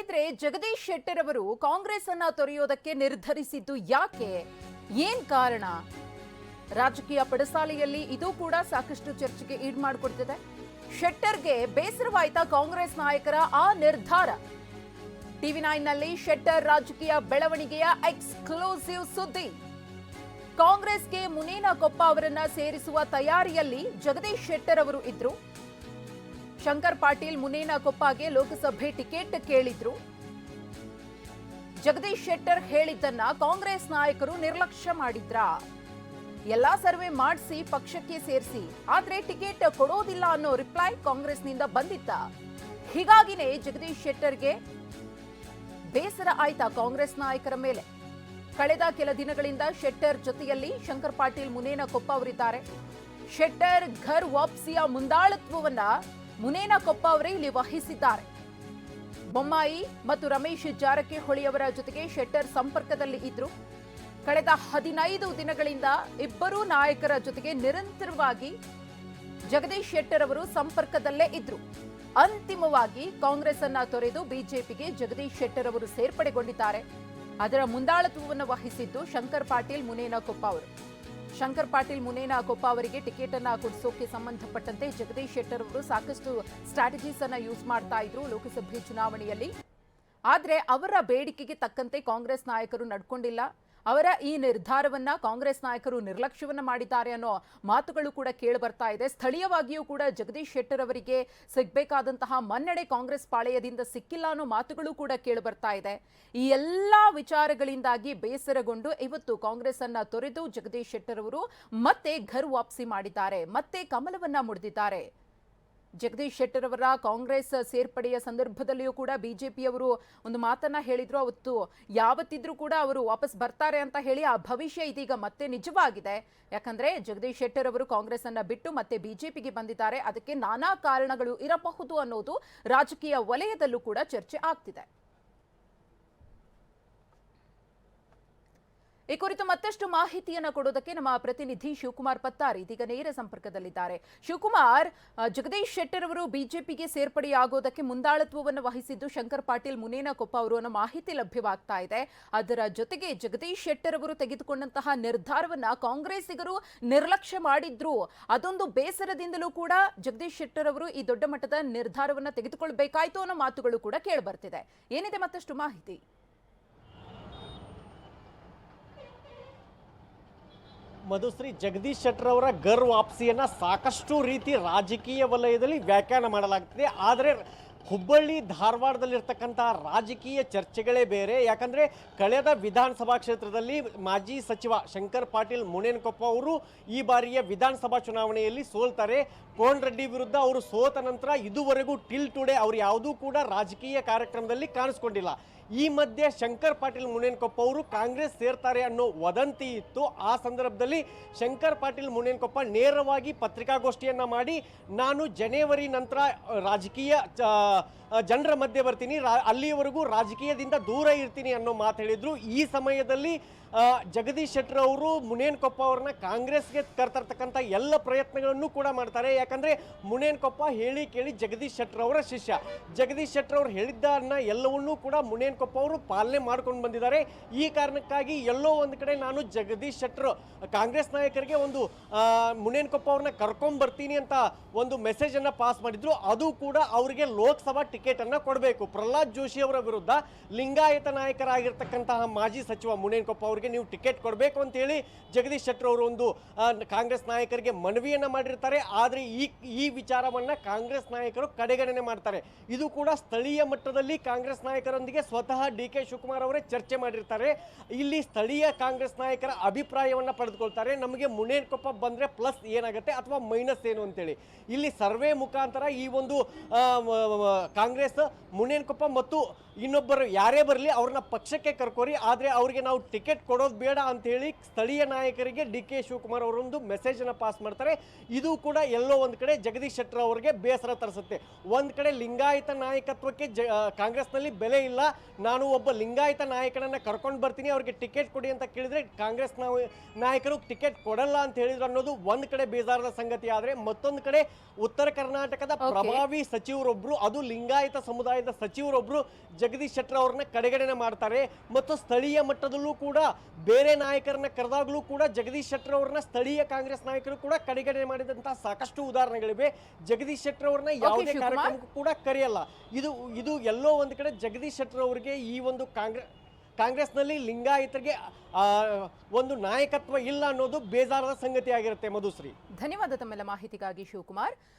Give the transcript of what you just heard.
ಹಾಗಿದ್ರೆ ಜಗದೀಶ್ ಶೆಟ್ಟರ್ ಅವರು ಕಾಂಗ್ರೆಸ್ ಅನ್ನ ತೊರೆಯೋದಕ್ಕೆ ನಿರ್ಧರಿಸಿದ್ದು ಯಾಕೆ? ಏನ್ ಕಾರಣ? ರಾಜಕೀಯ ಪಡಸಾಲೆಯಲ್ಲಿ ಇದು ಕೂಡ ಸಾಕಷ್ಟು ಚರ್ಚೆಗೆ ಈಡ್ ಮಾಡಿಕೊಡ್ತಿದೆ. ಶೆಟ್ಟರ್ಗೆ ಬೇಸರವಾಯ್ತಾ ಕಾಂಗ್ರೆಸ್ ನಾಯಕರ ಆ ನಿರ್ಧಾರ? ಟಿವಿ ನೈನ್ನಲ್ಲಿ ಶೆಟ್ಟರ್ ರಾಜಕೀಯ ಬೆಳವಣಿಗೆಯ ಎಕ್ಸ್ಕ್ಲೂಸಿವ್ ಸುದ್ದಿ. ಕಾಂಗ್ರೆಸ್ಗೆ ಮುನೇನಕೊಪ್ಪ ಅವರನ್ನ ಸೇರಿಸುವ ತಯಾರಿಯಲ್ಲಿ ಜಗದೀಶ್ ಶೆಟ್ಟರ್ ಅವರು ಇದ್ರು. ಶಂಕರ್ ಪಾಟೀಲ್ ಮುನೇನಕೊಪ್ಪಗೆ ಲೋಕಸಭೆ ಟಿಕೆಟ್ ಕೇಳಿದ್ರು. ಜಗದೀಶ್ ಶೆಟ್ಟರ್ ಹೇಳಿದ್ದನ್ನ ಕಾಂಗ್ರೆಸ್ ನಾಯಕರು ನಿರ್ಲಕ್ಷ್ಯ ಮಾಡಿದ್ರ. ಎಲ್ಲಾ ಸರ್ವೆ ಮಾಡಿಸಿ ಪಕ್ಷಕ್ಕೆ ಸೇರಿಸಿ, ಆದ್ರೆ ಟಿಕೆಟ್ ಕೊಡೋದಿಲ್ಲ ಅನ್ನೋ ರಿಪ್ಲೈ ಕಾಂಗ್ರೆಸ್ನಿಂದ ಬಂದಿತ್ತ. ಹೀಗಾಗಿನೇ ಜಗದೀಶ್ ಶೆಟ್ಟರ್ಗೆ ಬೇಸರ ಆಯ್ತಾ ಕಾಂಗ್ರೆಸ್ ನಾಯಕರ ಮೇಲೆ. ಕಳೆದ ಕೆಲ ದಿನಗಳಿಂದ ಶೆಟ್ಟರ್ ಜೊತೆಯಲ್ಲಿ ಶಂಕರ್ ಪಾಟೀಲ್ ಮುನೇನಕೊಪ್ಪ ಅವರಿದ್ದಾರೆ. ಶೆಟ್ಟರ್ ಘರ್ ವಾಪಸಿಯ ಮುಂದಾಳತ್ವವನ್ನ ಮುನೇನ ಕೊಪ್ಪ ಅವರೇ ಇಲ್ಲಿ ವಹಿಸಿದ್ದಾರೆ. ಬೊಮ್ಮಾಯಿ ಮತ್ತು ರಮೇಶ್ ಜಾರಕಿಹೊಳಿ ಅವರ ಜೊತೆಗೆ ಶೆಟ್ಟರ್ ಸಂಪರ್ಕದಲ್ಲಿ ಇದ್ರು. ಕಳೆದ ಹದಿನೈದು ದಿನಗಳಿಂದ ಇಬ್ಬರೂ ನಾಯಕರ ಜೊತೆಗೆ ನಿರಂತರವಾಗಿ ಜಗದೀಶ್ ಶೆಟ್ಟರ್ ಅವರು ಸಂಪರ್ಕದಲ್ಲೇ ಇದ್ರು. ಅಂತಿಮವಾಗಿ ಕಾಂಗ್ರೆಸ್ ಅನ್ನ ತೊರೆದು ಬಿಜೆಪಿಗೆ ಜಗದೀಶ್ ಶೆಟ್ಟರ್ ಅವರು ಸೇರ್ಪಡೆಗೊಂಡಿದ್ದಾರೆ. ಅದರ ಮುಂದಾಳತ್ವವನ್ನು ವಹಿಸಿದ್ದು ಶಂಕರ್ ಪಾಟೀಲ್ ಮುನೇನಕೊಪ್ಪ ಅವರು. ಶಂಕರ್ ಪಾಟೀಲ್ ಮುನೇನಾ ಕೊಪ್ಪ ಅವರಿಗೆ ಟಿಕೆಟ್ ಅನ್ನ ಕೊಡಿಸೋಕೆ ಸಂಬಂಧಪಟ್ಟಂತೆ ಜಗದೀಶ್ ಶೆಟ್ಟರ್ ಅವರು ಸಾಕಷ್ಟು ಸ್ಟ್ರಾಟಜೀಸ್ ಅನ್ನ ಯೂಸ್ ಮಾಡ್ತಾ ಇದ್ರು ಲೋಕಸಭೆ ಚುನಾವಣೆಯಲ್ಲಿ. ಆದರೆ ಅವರ ಬೇಡಿಕೆಗೆ ತಕ್ಕಂತೆ ಕಾಂಗ್ರೆಸ್ ನಾಯಕರು ನಡ್ಕೊಂಡಿಲ್ಲ. ಅವರ ಈ ನಿರ್ಧಾರವನ್ನ ಕಾಂಗ್ರೆಸ್ ನಾಯಕರು ನಿರ್ಲಕ್ಷ್ಯವನ್ನ ಮಾಡಿದ್ದಾರೆ ಅನ್ನೋ ಮಾತುಗಳು ಕೂಡ ಕೇಳಿ ಬರ್ತಾ ಇದೆ. ಸ್ಥಳೀಯವಾಗಿಯೂ ಕೂಡ ಜಗದೀಶ್ ಶೆಟ್ಟರ್ ಅವರಿಗೆ ಸಿಗಬೇಕಾದಂತಹ ಮನ್ನಣೆ ಕಾಂಗ್ರೆಸ್ ಪಾಳೆಯದಿಂದ ಸಿಕ್ಕಿಲ್ಲ ಅನ್ನೋ ಮಾತುಗಳು ಕೂಡ ಕೇಳಿ ಬರ್ತಾ ಇದೆ. ಈ ಎಲ್ಲಾ ವಿಚಾರಗಳಿಂದಾಗಿ ಬೇಸರಗೊಂಡು ಇವತ್ತು ಕಾಂಗ್ರೆಸ್ ಅನ್ನ ತೊರೆದು ಜಗದೀಶ್ ಶೆಟ್ಟರ್ ಅವರು ಮತ್ತೆ ಘರ್ ವಾಪಸಿ ಮಾಡಿದ್ದಾರೆ. ಮತ್ತೆ ಕಮಲವನ್ನ ಮುಡಿದಿದ್ದಾರೆ. ಜಗದೀಶ್ ಶೆಟ್ಟರ್ ಅವರ ಕಾಂಗ್ರೆಸ್ ಸೇರ್ಪಡೆಯ ಸಂದರ್ಭದಲ್ಲಿಯೂ ಕೂಡ ಬಿಜೆಪಿಯವರು ಒಂದು ಮಾತನ್ನ ಹೇಳಿದ್ರು. ಅವತ್ತು ಯಾವತ್ತಿದ್ರೂ ಕೂಡ ಅವರು ವಾಪಸ್ ಬರ್ತಾರೆ ಅಂತ ಹೇಳಿ ಆ ಭವಿಷ್ಯ ಇದೀಗ ಮತ್ತೆ ನಿಜವಾಗಿದೆ. ಯಾಕಂದ್ರೆ ಜಗದೀಶ್ ಶೆಟ್ಟರ್ ಅವರು ಕಾಂಗ್ರೆಸ್ ಅನ್ನ ಬಿಟ್ಟು ಮತ್ತೆ ಬಿಜೆಪಿಗೆ ಬಂದಿದ್ದಾರೆ. ಅದಕ್ಕೆ ನಾನಾ ಕಾರಣಗಳು ಇರಬಹುದು ಅನ್ನೋದು ರಾಜಕೀಯ ವಲಯದಲ್ಲೂ ಕೂಡ ಚರ್ಚೆ ಆಗ್ತಿದೆ. ಈ ಕುರಿತು ಮತ್ತಷ್ಟು ಮಾಹಿತಿಯನ್ನು ಕೊಡೋದಕ್ಕೆ ನಮ್ಮ ಪ್ರತಿನಿಧಿ ಶಿವಕುಮಾರ್ ಪತ್ತಾರ್ ಇದೀಗ ನೇರ ಸಂಪರ್ಕದಲ್ಲಿದ್ದಾರೆ. ಶಿವಕುಮಾರ್ ಜಗದೀಶ್ ಶೆಟ್ಟರ್ ಅವರು ಬಿಜೆಪಿಗೆ ಸೇರ್ಪಡೆಯಾಗೋದಕ್ಕೆ ಮುಂದಾಳತ್ವವನ್ನು ವಹಿಸಿದ್ದು ಶಂಕರ್ ಪಾಟೀಲ್ ಮುನೇನಕೊಪ್ಪ ಅವರು ಅನ್ನೋ ಮಾಹಿತಿ ಲಭ್ಯವಾಗ್ತಾ ಇದೆ. ಅದರ ಜೊತೆಗೆ ಜಗದೀಶ್ ಶೆಟ್ಟರ್ ಅವರು ತೆಗೆದುಕೊಂಡಂತಹ ನಿರ್ಧಾರವನ್ನ ಕಾಂಗ್ರೆಸ್ಸಿಗರು ನಿರ್ಲಕ್ಷ್ಯ ಮಾಡಿದ್ರು. ಅದೊಂದು ಬೇಸರದಿಂದಲೂ ಕೂಡ ಜಗದೀಶ್ ಶೆಟ್ಟರ್ ಅವರು ಈ ದೊಡ್ಡ ಮಟ್ಟದ ನಿರ್ಧಾರವನ್ನ ತೆಗೆದುಕೊಳ್ಬೇಕಾಯ್ತು ಅನ್ನೋ ಮಾತುಗಳು ಕೂಡ ಕೇಳಿಬರ್ತಿದೆ. ಏನಿದೆ ಮತ್ತಷ್ಟು ಮಾಹಿತಿ? ಮಧುಶ್ರೀ ಜಗದೀಶ್ ಶೆಟ್ಟರ್ ಅವರ ಗರ್ ವಾಪಸಿಯನ್ನ ಸಾಕಷ್ಟು ರೀತಿ ರಾಜಕೀಯ ವಲಯದಲ್ಲಿ ವ್ಯಾಖ್ಯಾನ ಮಾಡಲಾಗ್ತಿದೆ. ಆದರೆ ಹುಬ್ಬಳ್ಳಿ, ಧಾರವಾಡದಲ್ಲಿರ್ತಕ್ಕಂಥ ರಾಜಕೀಯ ಚರ್ಚೆಗಳೇ ಬೇರೆ. ಯಾಕಂದ್ರೆ ಕಳೆದ ವಿಧಾನಸಭಾ ಕ್ಷೇತ್ರದಲ್ಲಿ ಮಾಜಿ ಸಚಿವ ಶಂಕರ್ ಪಾಟೀಲ್ ಮುನೇನಕೊಪ್ಪ ಅವರು ಈ ಬಾರಿಯ ವಿಧಾನಸಭಾ ಚುನಾವಣೆಯಲ್ಲಿ ಸೋಲ್ತಾರೆ. ಕೋನ್ ರೆಡ್ಡಿ ವಿರುದ್ಧ ಅವರು ಸೋತ ನಂತರ ಇದುವರೆಗೂ ಟಿಲ್ ಟುಡೇ ಅವರು ಯಾವುದೂ ಕೂಡ ರಾಜಕೀಯ ಕಾರ್ಯಕ್ರಮದಲ್ಲಿ ಕಾಣಿಸ್ಕೊಂಡಿಲ್ಲ. ಈ ಮಧ್ಯೆ ಶಂಕರ್ ಪಾಟೀಲ್ ಮುನೇನ್ಕೊಪ್ಪ ಅವರು ಕಾಂಗ್ರೆಸ್ ಸೇರ್ತಾರೆ ಅನ್ನೋ ವದಂತಿ ಇತ್ತು. ಆ ಸಂದರ್ಭದಲ್ಲಿ ಶಂಕರ್ ಪಾಟೀಲ್ ಮುನೇನ್ಕೊಪ್ಪ ನೇರವಾಗಿ ಪತ್ರಿಕಾಗೋಷ್ಠಿಯನ್ನ ಮಾಡಿ, ನಾನು ಜನವರಿ ನಂತರ ರಾಜಕೀಯ ಜನರ ಮಧ್ಯೆ ಬರ್ತೀನಿ, ರಾ- ಅಲ್ಲಿಯವರೆಗೂ ರಾಜಕೀಯದಿಂದ ದೂರ ಇರ್ತೀನಿ ಅನ್ನೋ ಮಾತು ಹೇಳಿದ್ರು. ಈ ಸಮಯದಲ್ಲಿ ಜಗದೀಶ್ ಶೆಟ್ಟರ್ ಅವರು ಮುನೇನ್ಕೊಪ್ಪ ಅವ್ರನ್ನ ಕಾಂಗ್ರೆಸ್ಗೆ ಕರ್ತರ್ತಕ್ಕಂಥ ಎಲ್ಲ ಪ್ರಯತ್ನಗಳನ್ನು ಕೂಡ ಮಾಡ್ತಾರೆ. ಯಾಕಂದ್ರೆ ಮುನೇನ್ಕೊಪ್ಪ ಹೇಳಿ ಕೇಳಿ ಜಗದೀಶ್ ಶೆಟ್ಟರ್ ಅವರ ಶಿಷ್ಯ. ಜಗದೀಶ್ ಶೆಟ್ಟರ್ ಅವರು ಹೇಳಿದ್ದನ್ನ ಎಲ್ಲವನ್ನೂ ಕೂಡ ಮುನೇನ್ಕೊಪ್ಪ ಅವರು ಪಾಲನೆ ಮಾಡ್ಕೊಂಡು ಬಂದಿದ್ದಾರೆ. ಈ ಕಾರಣಕ್ಕಾಗಿ ಎಲ್ಲೋ ಒಂದು ಕಡೆ ನಾನು ಜಗದೀಶ್ ಶೆಟ್ಟರ್, ಕಾಂಗ್ರೆಸ್ ನಾಯಕರಿಗೆ ಒಂದು ಮುನೇನ್ಕೊಪ್ಪ ಅವ್ರನ್ನ ಕರ್ಕೊಂಡ್ ಬರ್ತೀನಿ ಅಂತ ಒಂದು ಮೆಸೇಜ್ ಅನ್ನ ಪಾಸ್ ಮಾಡಿದ್ರು. ಅದು ಕೂಡ ಅವರಿಗೆ ಲೋಕಸಭಾ ಟಿಕೆಟ್ ಅನ್ನ ಕೊಡಬೇಕು. ಪ್ರಹ್ಲಾದ್ ಜೋಶಿ ಅವರ ವಿರುದ್ಧ ಲಿಂಗಾಯತ ನಾಯಕರಾಗಿರ್ತಕ್ಕಂತಹ ಮಾಜಿ ಸಚಿವ ಮುನೇನ್ಕೊಪ್ಪ ಅವರಿಗೆ ನೀವು ಟಿಕೆಟ್ ಕೊಡಬೇಕು ಅಂತ ಹೇಳಿ ಜಗದೀಶ್ ಶೆಟ್ಟರ್ ಅವರು ಒಂದು ಕಾಂಗ್ರೆಸ್ ನಾಯಕರಿಗೆ ಮನವಿಯನ್ನ ಮಾಡಿರ್ತಾರೆ. ಆದರೆ ಈ ಈ ವಿಚಾರವನ್ನ ಕಾಂಗ್ರೆಸ್ ನಾಯಕರು ಕಡೆಗಣನೆ ಮಾಡ್ತಾರೆ. ಇದು ಕೂಡ ಸ್ಥಳೀಯ ಮಟ್ಟದಲ್ಲಿ ಕಾಂಗ್ರೆಸ್ ನಾಯಕರೊಂದಿಗೆ ಸ್ವತಃ ಡಿ ಕೆ ಶಿವಕುಮಾರ್ ಅವರೇ ಚರ್ಚೆ ಮಾಡಿರ್ತಾರೆ. ಇಲ್ಲಿ ಸ್ಥಳೀಯ ಕಾಂಗ್ರೆಸ್ ನಾಯಕರ ಅಭಿಪ್ರಾಯವನ್ನು ಪಡೆದುಕೊಳ್ತಾರೆ. ನಮಗೆ ಮುನೇನ್ಕೊಪ್ಪ ಬಂದರೆ ಪ್ಲಸ್ ಏನಾಗುತ್ತೆ ಅಥವಾ ಮೈನಸ್ ಏನು ಅಂತೇಳಿ. ಇಲ್ಲಿ ಸರ್ವೆ ಮುಖಾಂತರ ಈ ಒಂದು ಕಾಂಗ್ರೆಸ್ ಮುನೇನ್ಕೊಪ್ಪ ಮತ್ತು ಇನ್ನೊಬ್ಬರು ಯಾರೇ ಬರಲಿ ಅವ್ರನ್ನ ಪಕ್ಷಕ್ಕೆ ಕರ್ಕೋರಿ ಆದರೆ ಅವರಿಗೆ ನಾವು ಟಿಕೆಟ್ ಕೊಡೋದು ಬೇಡ ಅಂತ ಹೇಳಿ ಸ್ಥಳೀಯ ನಾಯಕರಿಗೆ ಡಿ ಕೆ ಶಿವಕುಮಾರ್ ಅವರೊಂದು ಮೆಸೇಜನ್ನು ಅನ್ನ ಪಾಸ್ ಮಾಡ್ತಾರೆ. ಇದು ಕೂಡ ಎಲ್ಲೋ ಒಂದು ಕಡೆ ಜಗದೀಶ್ ಶೆಟ್ಟರ್ ಅವರಿಗೆ ಬೇಸರ ತರಿಸುತ್ತೆ. ಒಂದು ಕಡೆ ಲಿಂಗಾಯತ ನಾಯಕತ್ವಕ್ಕೆ ಜ ಕಾಂಗ್ರೆಸ್ನಲ್ಲಿ ಬೆಲೆ ಇಲ್ಲ. ನಾನು ಒಬ್ಬ ಲಿಂಗಾಯತ ನಾಯಕನನ್ನು ಕರ್ಕೊಂಡು ಬರ್ತೀನಿ ಅವ್ರಿಗೆ ಟಿಕೆಟ್ ಕೊಡಿ ಅಂತ ಕೇಳಿದ್ರೆ ಕಾಂಗ್ರೆಸ್ ನಾಯಕರು ಟಿಕೆಟ್ ಕೊಡಲ್ಲ ಅಂತ ಹೇಳಿದ್ರು ಅನ್ನೋದು ಒಂದ್ ಕಡೆ ಬೇಜಾರದ ಸಂಗತಿ. ಆದರೆ ಮತ್ತೊಂದು ಕಡೆ ಉತ್ತರ ಕರ್ನಾಟಕದ. ಪ್ರಭಾವಿ ಸಚಿವರೊಬ್ಬರು ಅದು ಲಿಂಗಾಯತ ಸಮುದಾಯದ ಸಚಿವರೊಬ್ರು ಜಗದೀಶ್ ಶೆಟ್ಟರ್ ಅವ್ರನ್ನ ಕಡೆಗಣನೆ ಮಾಡ್ತಾರೆ ಮತ್ತು ಸ್ಥಳೀಯ ಮಟ್ಟದಲ್ಲೂ ಕೂಡ ಬೇರೆ ನಾಯಕರನ್ನ ಕರೆದಾಗಲೂ ಕೂಡ ಜಗದೀಶ್ ಶೆಟ್ಟರ್ ಅವ್ರನ್ನ ಸ್ಥಳೀಯ ಕಾಂಗ್ರೆಸ್ ನಾಯಕರು ಕೂಡ ಕಡೆಗಣನೆ ಮಾಡಿದಂತಹ ಸಾಕಷ್ಟು ಉದಾಹರಣೆಗಳಿವೆ. ಜಗದೀಶ್ ಶೆಟ್ಟರ್ ಅವ್ರನ್ನ ಯಾವುದೇ ಕಾರ್ಯಕ್ರಮಕ್ಕೂ ಕೂಡ ಕರೆಯಲ್ಲ. ಇದು ಇದು ಎಲ್ಲೋ ಒಂದು ಕಡೆ ಜಗದೀಶ್ ಶೆಟ್ಟರ್ ಅವರಿಗೆ ಈ ಒಂದು ಕಾಂಗ್ರೆಸ್ ಕಾಂಗ್ರೆಸ್ನಲ್ಲಿ ಲಿಂಗಾಯತರಿಗೆ ಒಂದು ನಾಯಕತ್ವ ಇಲ್ಲ ಅನ್ನೋದು ಬೇಜಾರದ ಸಂಗತಿ ಆಗಿರುತ್ತೆ ಮಧುಶ್ರೀ. ಧನ್ಯವಾದ ತಮ್ಮೆಲ್ಲ ಮಾಹಿತಿಗಾಗಿ ಶಿವಕುಮಾರ್.